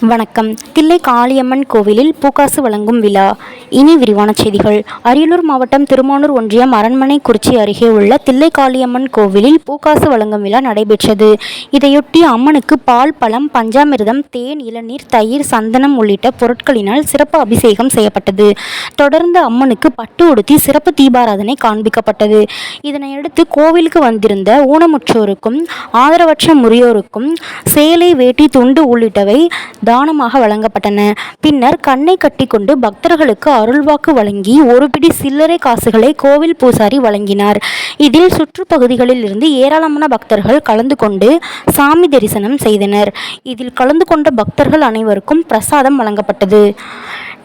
வணக்கம். தில்லை காளியம்மன் கோவிலில் பூக்காசு வழங்கும் விழா. இனி விரிவான செய்திகள். அரியலூர் மாவட்டம் திருமானூர் ஒன்றியம் அரண்மனைக்குறிச்சி அருகே உள்ள தில்லை காளியம்மன் கோவிலில் பூக்காசு வழங்கும் விழா நடைபெற்றது. இதையொட்டி அம்மனுக்கு பால் பழம் பஞ்சாமிர்தம் தேன் இளநீர் தயிர் சந்தனம் உள்ளிட்ட பொருட்களினால் சிறப்பு அபிஷேகம் செய்யப்பட்டது. தொடர்ந்து அம்மனுக்கு பட்டு உடுத்தி சிறப்பு தீபாராதனை காண்பிக்கப்பட்டது. இதனையடுத்து கோவிலுக்கு வந்திருந்த ஊனமுற்றோருக்கும் ஆதரவற்ற முறையோருக்கும் சேலை வேட்டி துண்டு உள்ளிட்டவை தானமாக வழங்கப்பட்டன. பின்னர் கண்ணை கட்டிக்கொண்டு பக்தர்களுக்கு அருள்வாக்கு வழங்கி ஒரு பிடி சில்லறை காசுகளை கோவில் பூசாரி வழங்கினார். இதில் சுற்றுப்பகுதிகளில் இருந்து ஏராளமான பக்தர்கள் கலந்து கொண்டு சாமி தரிசனம் செய்தனர். இதில் கலந்து கொண்ட பக்தர்கள் அனைவருக்கும் பிரசாதம் வழங்கப்பட்டது.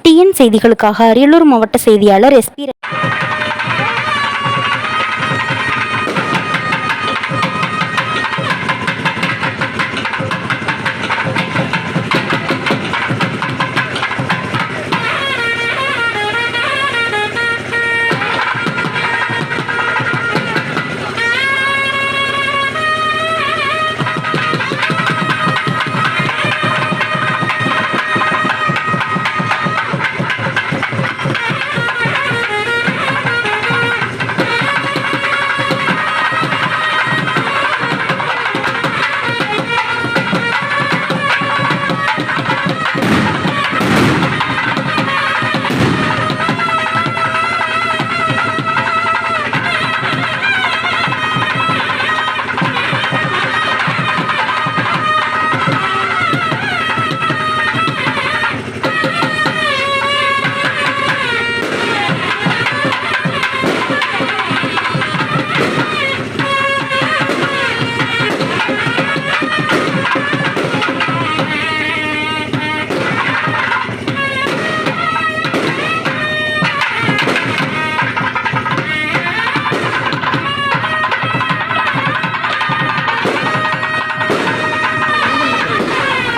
டிஎன் செய்திகளுக்காக அரியலூர் மாவட்ட செய்தியாளர் எஸ்பி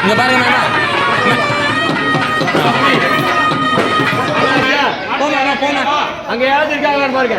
இங்க பாருங்க போங்க அங்க யாராவது இருக்காங்களான்னு பாருங்க.